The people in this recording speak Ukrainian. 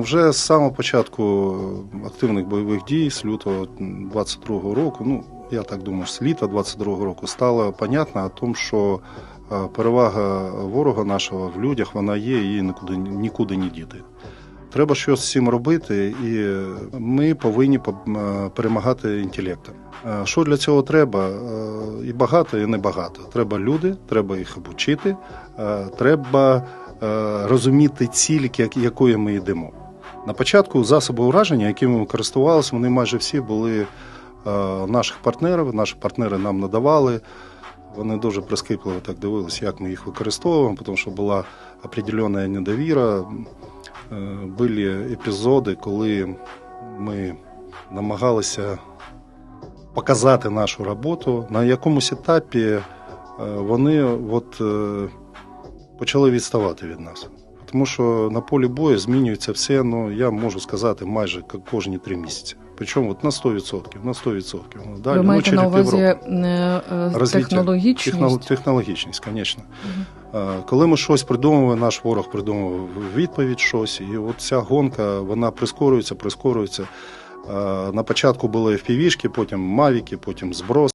Вже з самого початку активних бойових дій, з лютого 22-го року, ну я так думаю, з літа 22-го року стало понятно о том, що е, перевага ворога нашого в людях вона є, її нікуди, нікуди не діти. Треба щось з цим робити, і ми повинні по- е, перемагати інтелектом. Е, Що для цього треба? Е, І багато, і небагато. Треба люди, треба їх обучити, е, треба е, розуміти ціль, як- якої ми йдемо. На початку засоби ураження, якими ми користувалися, вони майже всі були е, наших партнерів. Наші партнери нам надавали. Вони дуже прискіпливо так дивилися, як ми їх використовуємо, тому що була определенна недовіра. Е, Були епізоди, коли ми намагалися показати нашу роботу. На якомусь етапі е, вони от, почали відставати від нас. Тому що на полі бою змінюється все, ну я можу сказати, майже кожні три місяці. Причому от на 100%, на 100%. Ну, Далі, Ви ну, маєте на увазі е, е, технологічність? Технол- технологічність, звісно. Е, Коли ми щось придумуємо, наш ворог придумував відповідь щось, і от ця гонка вона прискорюється, прискорюється. На початку були FPV-шки, потім мавіки, потім зброс.